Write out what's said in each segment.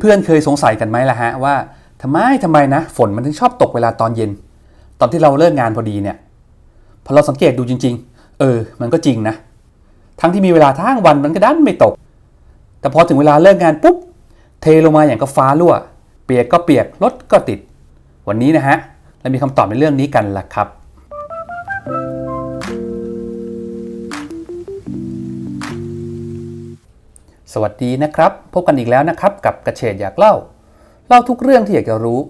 เพื่อนๆเคยสงสัยกันไหมล่ะฮะว่าทำไมทำไมนะ ฝนมันถึงชอบตกเวลาตอนเย็น ตอนที่เราเลิกงานพอดีเนี่ยพอเราสังเกตดูจริง ๆ เออ มันก็จริงนะ ทั้งที่มีเวลาทั้งวันมันก็ดันไม่ตก แต่พอถึงเวลาเลิกงานปุ๊บ เทลงมาอย่างกับฟ้ารั่ว เปียกก็เปียกรถก็ติด วันนี้นะฮะเรามีคำตอบในเรื่องนี้กันล่ะครับ สวัสดีนะครับ พบกันอีกแล้วนะครับ กับกระเฉดอยากเล่า เล่าทุกเรื่องที่อยากจะรู้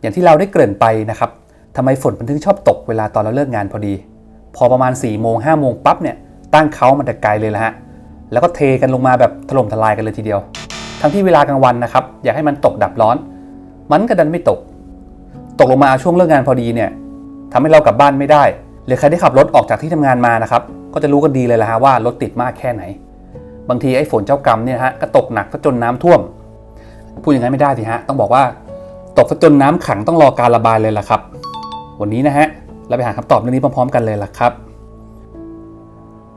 อย่างที่เราได้เกริ่นไปนะครับทำไมฝนมันถึงชอบตกเวลาตอนเราเลิกงานพอดี พอประมาณ4ี่โมงห้าโมงปั๊บเนี่ยตั้งเขามันแต่ไกลเลยละฮะแล้วก็เทกันลงมาแบบถล่มทลายกันเลยทีเดียว ทั้งที่เวลากลางวันนะครับ อยากให้มันตกดับร้อน มันก็ดันไม่ตก ตกลงมาช่วงเลิกงานพอดีเนี่ยทำให้เรากลับบ้านไม่ได้หรือใครที่ขับรถออกจากที่ทำงานมานะครับ ก็จะรู้กันดีเลยละฮะว่ารถติดมากแค่ไหน บางทีไอ้ฝนเจ้ากรรมเนี่ยฮะก็ตกหนักซะจนน้ำท่วม พูดอย่างนั้นไม่ได้สิฮะต้องบอกว่าตกซะจนน้ำขังต้องรอการระบายเลยล่ะครับ วันนี้นะฮะเราไปหาคำตอบเรื่องนี้พร้อมๆ กันเลยล่ะครับ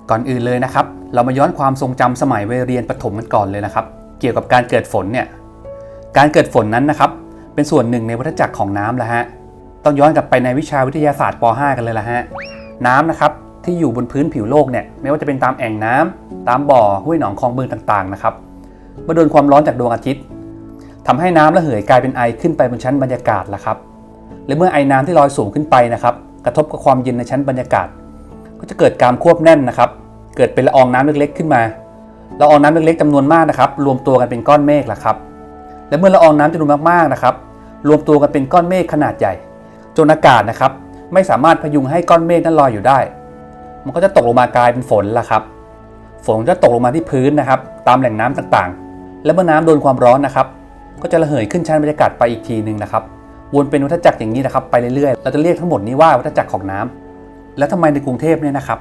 ก่อนอื่นเลยนะครับ เรามาย้อนความทรงจำสมัยวัยเรียนประถมกันก่อนเลยนะครับ เกี่ยวกับการเกิดฝนเนี่ยการเกิดฝนนั้นนะครับเป็นส่วนหนึ่งในวัฏจักรของน้ำแล้วฮะต้องย้อนกลับไปในวิชาวิทยาศาสตร์ป .5 กันเลยละฮะน้ำนะครับ ที่อยู่บนพื้นผิวโลกเนี่ยไม่ว่าจะเป็นตามแอ่งน้ำตามบ่อห้วยหนองคลองบึงต่างๆนะครับเมื่อโดนความร้อนจากดวงอาทิตย์ทำให้น้ำระเหยกลายเป็นไอขึ้นไปบนชั้นบรรยากาศละครับและเมื่อไอน้ำที่ลอยสูงขึ้นไปนะครับกระทบกับความเย็นในชั้นบรรยากาศ ก็จะเกิดการควบแน่นนะครับ เกิดเป็นละอองน้ำเล็กๆขึ้นมาละอองน้ำเล็กๆจำนวนมากนะครับรวมตัวกันเป็นก้อนเมฆละครับและเมื่อละอองน้ำจำนวนมากๆนะครับรวมตัวกันเป็นก้อนเมฆขนาดใหญ่ จนอากาศนะครับ ไม่สามารถพยุงให้ก้อนเมฆนั้นลอยอยู่ได้ มันก็จะตกลงมากลายเป็นฝนละครับ ฝนจะตกลงมาที่พื้นนะครับ ตามแหล่งน้ำต่างๆ และเมื่อน้ำโดนความร้อนนะครับ ก็จะระเหยขึ้นชั้นบรรยากาศไปอีกทีหนึ่งนะครับ วนเป็นวัฏจักรอย่างนี้นะครับไปเรื่อยๆ เราจะเรียกทั้งหมดนี้ว่าวัฏจักรของน้ำแล้วทำไมในกรุงเทพเนี่ยนะครับ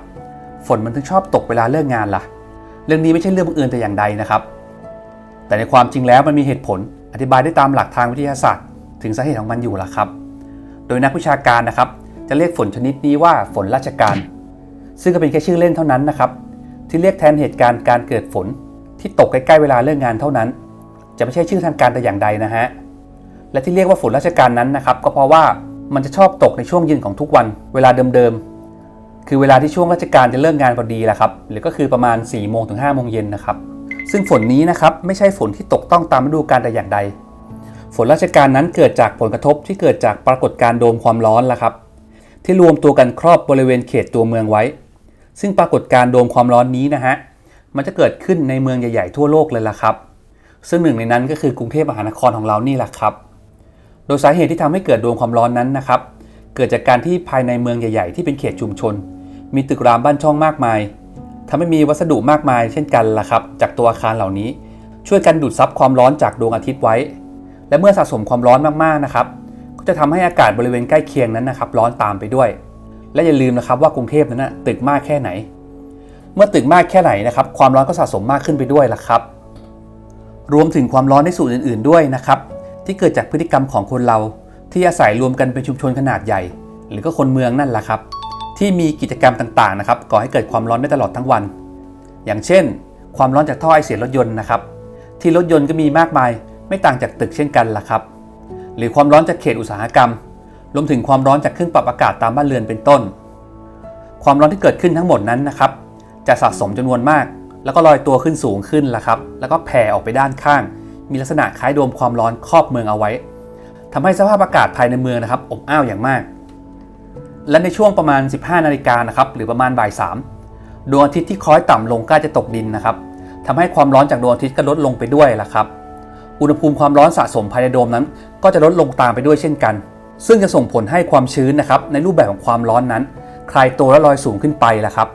ฝนมันถึงชอบตกเวลาเลิกงานล่ะ เรื่องนี้ไม่ใช่เรื่องบังเอิญแต่อย่างใดนะครับ แต่ในความจริงแล้วมันมีเหตุผล อธิบายได้ตามหลักทางวิทยาศาสตร์ ถึงสาเหตุของมันอยู่ล่ะครับ โดยนักวิชาการนะครับ จะเรียกฝนชนิดนี้ว่าฝนราชการ ซึ่งก็เป็นแค่ชื่อเล่นเท่านั้นนะครับ ที่เรียกแทนเหตุการณ์การเกิดฝน ที่ตกใกล้ๆเวลาเลิกงานเท่านั้น จะไม่ใช่ชื่อทางการแต่อย่างใดนะฮะและที่เรียกว่าฝนราชการนั้นนะครับ ก็เพราะว่ามันจะชอบตกในช่วงเย็นของทุกวัน เวลาเดิมๆ คือเวลาที่ช่วงราชการจะเลิกงานพอดีแหละครับ หรือก็คือประมาณ4ี่โมงถึง5้าโมงเย็นนะครับ ซึ่งฝนนี้นะครับไม่ใช่ฝนที่ตกต้องตามฤดูกาลแต่อย่างใด ฝนราชการนั้นเกิดจากผลกระทบที่เกิดจากปรากฏการณ์โดมความร้อนละครับ ที่รวมตัวกันครอบบริเวณเขตตัวเมืองไว้ ซึ่งปรากฏการ์โดมความร้อนนี้นะฮะมันจะเกิดขึ้นในเมืองใหญ่ๆทั่วโลกเลยล่ะครับ ซึ่งหนึ่งในนั้นก็คือกรุงเทพมหานครของเรานี่แหละครับ โดยสาเหตุที่ทำให้เกิดโดมความร้อนนั้นนะครับ เกิดจากการที่ภายในเมืองใหญ่ ๆ ที่เป็นเขตชุมชน มีตึกรามบ้านช่องมากมายทำให้มีวัสดุมากมาย เช่นกันล่ะครับ จากตัวอาคารเหล่านี้ ช่วยกันดูดซับความร้อนจากดวงอาทิตย์ไว้ และเมื่อสะสมความร้อนมากๆนะครับ ก็จะทำให้อากาศบริเวณใกล้เคียงนั้นนะครับ ร้อนตามไปด้วย และอย่าลืมนะครับว่ากรุงเทพนั้นนะตึกมากแค่ไหน เมื่อตึกมากแค่ไหนนะครับความร้อนก็สะสมมากขึ้นไปด้วยล่ะครับ รวมถึงความร้อนในส่วนอื่น ๆด้วยนะครับที่เกิดจากพฤติกรรมของคนเรา ที่อาศัยรวมกันเป็นชุมชนขนาดใหญ่ หรือก็คนเมืองนั่นแหละครับที่มีกิจกรรมต่างๆนะครับก่อให้เกิดความร้อนได้ตลอดทั้งวัน อย่างเช่น ความร้อนจากท่อไอเสียรถยนต์นะครับที่รถยนต์ก็มีมากมายไม่ต่างจากตึกเช่นกันล่ะครับ หรือความร้อนจากเขตอุตสาหกรรม รวมถึงความร้อนจากเครื่องปรับอากาศตามบ้านเรือนเป็นต้น ความร้อนที่เกิดขึ้นทั้งหมดนั้นนะครับ จะสะสมจำนวนมาก แล้วก็ลอยตัวขึ้นสูงขึ้นละครับ แล้วก็แผ่ออกไปด้านข้าง มีลักษณะคล้ายโดมความร้อนครอบเมืองเอาไว้ทำให้สภาพอากาศภายในเมืองนะครับอบอ้าวอย่างมาก และในช่วงประมาณ 15 นาฬิกานะครับหรือประมาณบ่ายสามดวงอาทิตย์ที่คล้อยต่ำลงใกล้จะตกดินนะครับทำให้ความร้อนจากดวงอาทิตย์ก็ลดลงไปด้วยล่ะครับ อุณหภูมิความร้อนสะสมภายในโดมนั้น ก็จะลดลงตามไปด้วยเช่นกัน ซึ่งจะส่งผลให้ความชื้นนะครับในรูปแบบของความร้อนนั้น คลายตัวและลอยสูงขึ้นไปล่ะครับ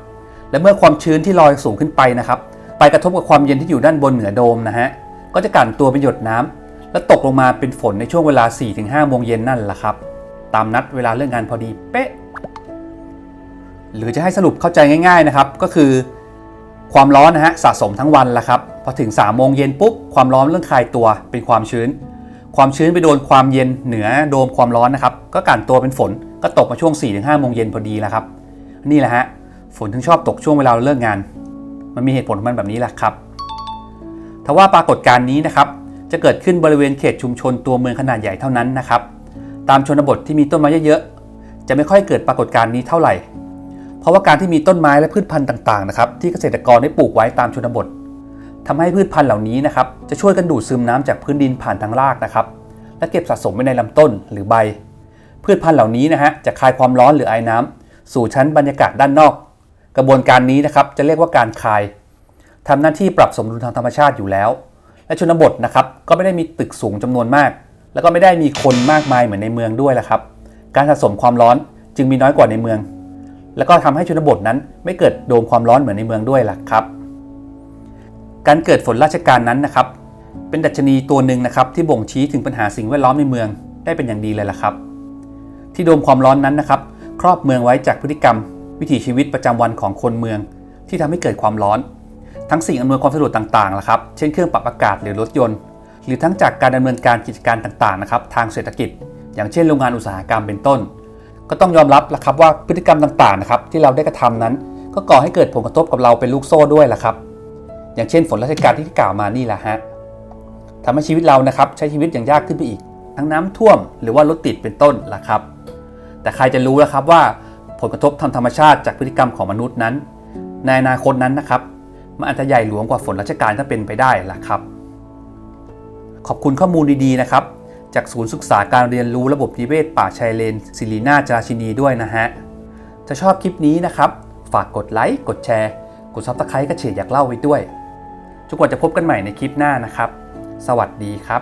และเมื่อความชื้นที่ลอยสูงขึ้นไปนะครับ ไปกระทบกับความเย็นที่อยู่ด้านบนเหนือโดมนะฮะก็จะกลั่นตัวเป็นหยดน้ำและตกลงมาเป็นฝนในช่วงเวลา 4-5โมงเย็นนั่นแหละครับ ตามนัดเวลาเลิกงานพอดีเป๊ะ หรือจะให้สรุปเข้าใจง่าย ๆนะครับ ก็คือ ความร้อนนะฮะสะสมทั้งวันละครับพอถึง3ามโมงเย็นปุ๊บความร้อนเริ่มคลายตัวเป็นความชื้น ความชื้นไปโดนความเย็นเหนือโดมความร้อนนะครับ ก็กลั่นตัวเป็นฝนก็ตกมาช่วง4ี่ถึงห้าโมงเย็นพอดีแล้วครับ นี่แหละฮะฝนถึงชอบตกช่วงเวลาเลิกงาน มันมีเหตุผลมันแบบนี้แหละครับทว่าปรากฏการณ์นี้นะครับจะเกิดขึ้นบริเวณเขตชุมชนตัวเมืองขนาดใหญ่เท่านั้นนะครับ ตามชนบทที่มีต้นไม้เยอะๆจะไม่ค่อยเกิดปรากฏการณ์นี้เท่าไหร่ เพราะว่าการที่มีต้นไม้และพืชพันธุ์ต่างๆนะครับที่เกษตรกรได้ปลูกไว้ตามชนบท ทำให้พืชพันธุ์เหล่านี้นะครับจะช่วยกันดูดซึมน้ำจากพื้นดินผ่านทางรากนะครับ และเก็บสะสมไว้ในลำต้นหรือใบ พืชพันธุ์เหล่านี้นะฮะจะคายความร้อนหรือไอน้ำสู่ชั้นบรรยากาศด้านนอก กระบวนการนี้นะครับจะเรียกว่าการคายทำหน้าที่ปรับสมดุลทางธรรมชาติอยู่แล้ว และชนบทนะครับก็ไม่ได้มีตึกสูงจำนวนมาก แล้วก็ไม่ได้มีคนมากมายเหมือนในเมืองด้วยละครับ การสะสมความร้อนจึงมีน้อยกว่าในเมือง แล้วก็ทำให้ชนบทนั้นไม่เกิดโดมความร้อนเหมือนในเมืองด้วยล่ะครับ การเกิดฝนราชการนั้นนะครับ เป็นดัชนีตัวหนึ่งนะครับที่บ่งชี้ถึงปัญหาสิ่งแวดล้อมในเมืองได้เป็นอย่างดีเลยล่ะครับ ที่โดมความร้อนนั้นนะครับ ครอบเมืองไว้จากพฤติกรรม วิถีชีวิตประจำวันของคนเมือง ที่ทำให้เกิดความร้อน ทั้งสิ่งอำนวยความสะดวกต่างๆล่ะครับ เช่นเครื่องปรับอากาศหรือรถยนต์ หรือทั้งจากการดำเนินการกิจการต่างๆนะครับทางเศรษฐกิจ อย่างเช่นโรงงานอุตสาหกรรมเป็นต้น ก็ต้องยอมรับล่ะครับว่าพฤติกรรมต่างๆนะครับที่เราได้กระทำนั้น ก็ก่อให้เกิดผลกระทบกับเราเป็นลูกโซ่ด้วยล่ะครับ อย่างเช่นฝนราชการที่กล่าวมานี่แหละฮะทำให้ชีวิตเรานะครับใช้ชีวิตอย่างยากขึ้นไปอีก ทั้งน้ำท่วมหรือว่ารถติดเป็นต้นล่ะครับ แต่ใครจะรู้ล่ะครับว่าผลกระทบทางธรรมชาติจากพฤติกรรมของมนุษย์นั้น ในอนาคตนั้นนะครับมันอาจจะใหญ่หลวงกว่าฝนราชการถ้าเป็นไปได้ล่ะครับ ขอบคุณข้อมูลดีๆนะครับ จากศูนย์ศึกษาการเรียนรู้ระบบนิเวศป่าชายเลนศิรินาจราชินีด้วยนะฮะถ้าชอบคลิปนี้นะครับ ฝากกดไลค์กดแชร์ กดซับสไครต์กระเฉดอยากเล่าไว้ด้วย ทุกคนจะพบกันใหม่ในคลิปหน้านะครับ สวัสดีครับ